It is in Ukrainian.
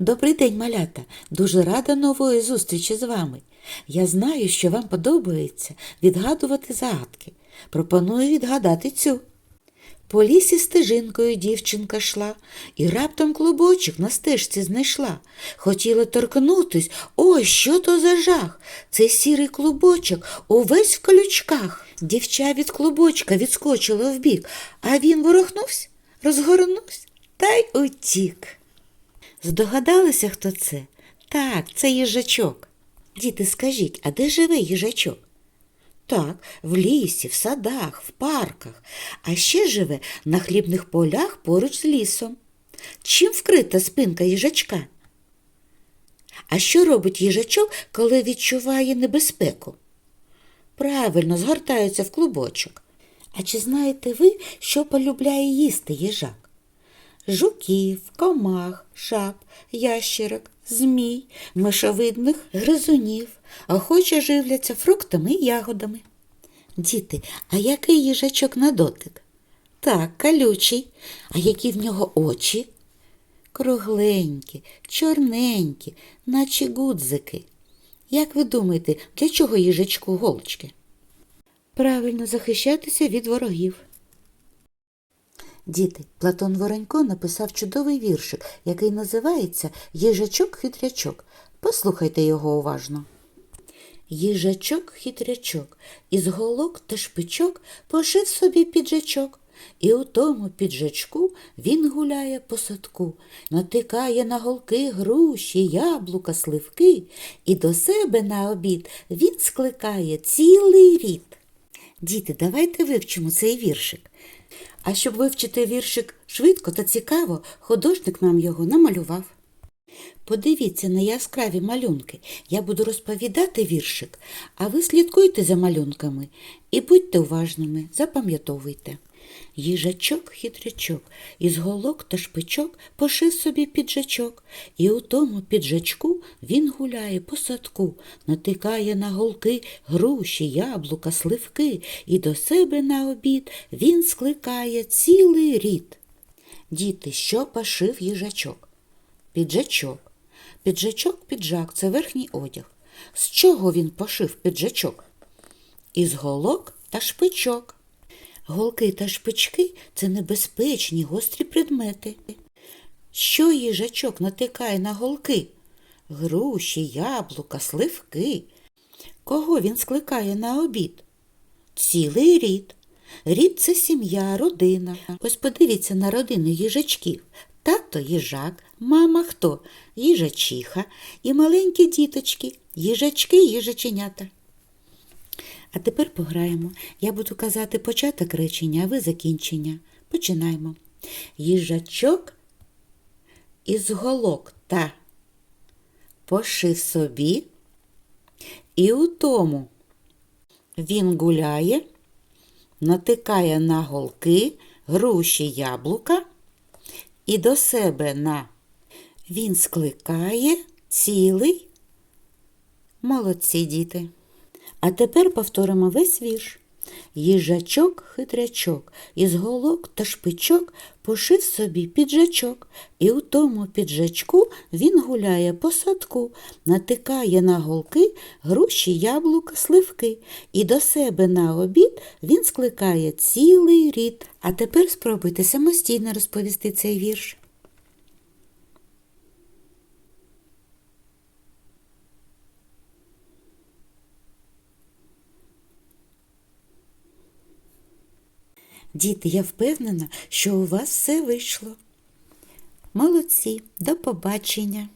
Добрий день, малята! Дуже рада нової зустрічі з вами. Я знаю, що вам подобається відгадувати загадки. Пропоную відгадати цю. По лісі стежинкою дівчинка йшла, і раптом клубочок на стежці знайшла. Хотіла торкнутись, ой, що то за жах? Цей сірий клубочок увесь в колючках. Дівча від клубочка відскочила вбік, а він ворухнувся, розгорнувся та й утік. Здогадалися, хто це? Так, це їжачок. Діти, скажіть, а де живе їжачок? Так, в лісі, в садах, в парках, а ще живе на хлібних полях поруч з лісом. Чим вкрита спинка їжачка? А що робить їжачок, коли відчуває небезпеку? Правильно, згортається в клубочок. А чи знаєте ви, що полюбляє їсти їжак? Жуків, комах, жаб, ящерок, змій, мишовидних гризунів, охоче живляться фруктами і ягодами. Діти, а який їжачок на дотик? Так, колючий. А які в нього очі? Кругленькі, чорненькі, наче гудзики. Як ви думаєте, для чого їжачку голочки? Правильно захищатися від ворогів. Діти, Платон Воронько написав чудовий віршик, який називається Їжачок-хитрячок. Послухайте його уважно. Їжачок-хитрячок, із голок та шпичок пошив собі піджачок. І у тому піджачку він гуляє по садку, натикає на голки груші, яблука, сливки, і до себе на обід він скликає цілий рід. Діти, давайте вивчимо цей віршик. А щоб вивчити віршик швидко та цікаво, художник нам його намалював. Подивіться на яскраві малюнки. Я буду розповідати віршик, а ви слідкуйте за малюнками і будьте уважними, запам'ятовуйте. Їжачок хитрячок, із голок та шпичок пошив собі піджачок, і у тому піджачку він гуляє по садку, натикає на голки груші, яблука, сливки, і до себе на обід він скликає цілий рід. Діти, що пошив їжачок? Піджачок. Піджачок, піджак це верхній одяг. З чого він пошив піджачок? Із голок та шпичок. Голки та шпички це небезпечні гострі предмети. Що їжачок натикає на голки? Груші, яблука, сливки. Кого він скликає на обід? Цілий рід. Рід це сім'я, родина. Ось подивіться на родину їжачків. Тато їжак, мама хто? Їжачиха і маленькі діточки, їжачки, їжаченята. А тепер пограємо. Я буду казати початок речення, а ви закінчення. Починаємо. Їжачок із голок та пошив собі, і у тому він гуляє, натикає на голки, груші яблука, і до себе на він скликає цілий. Молодці діти. А тепер повторимо весь вірш. Їжачок хитрячок, із голок та шпичок пошив собі піджачок, і у тому піджачку він гуляє по садку, натикає на голки груші, яблука, сливки, і до себе на обід він скликає цілий рід. А тепер спробуйте самостійно розповісти цей вірш. Діти, я впевнена, що у вас все вийшло. Молодці, до побачення!